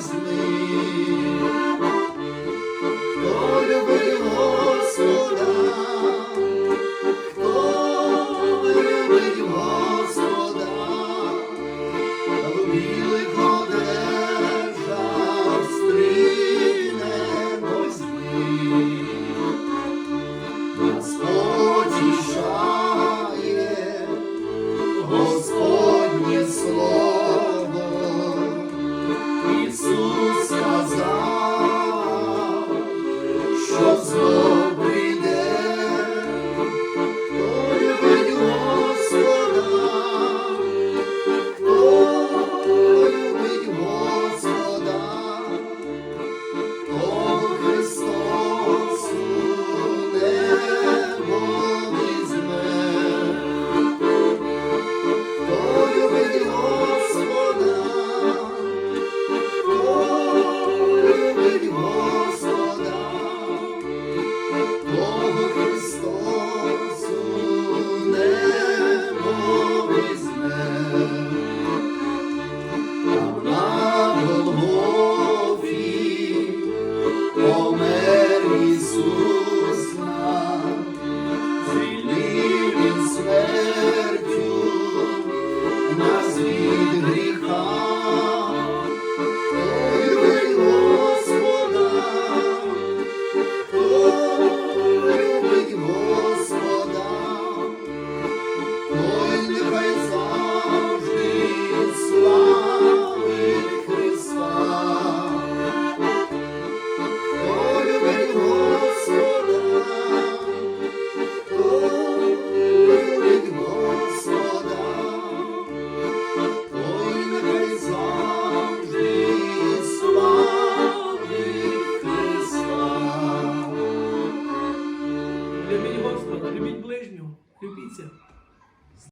is Любіть ближнього, любіться.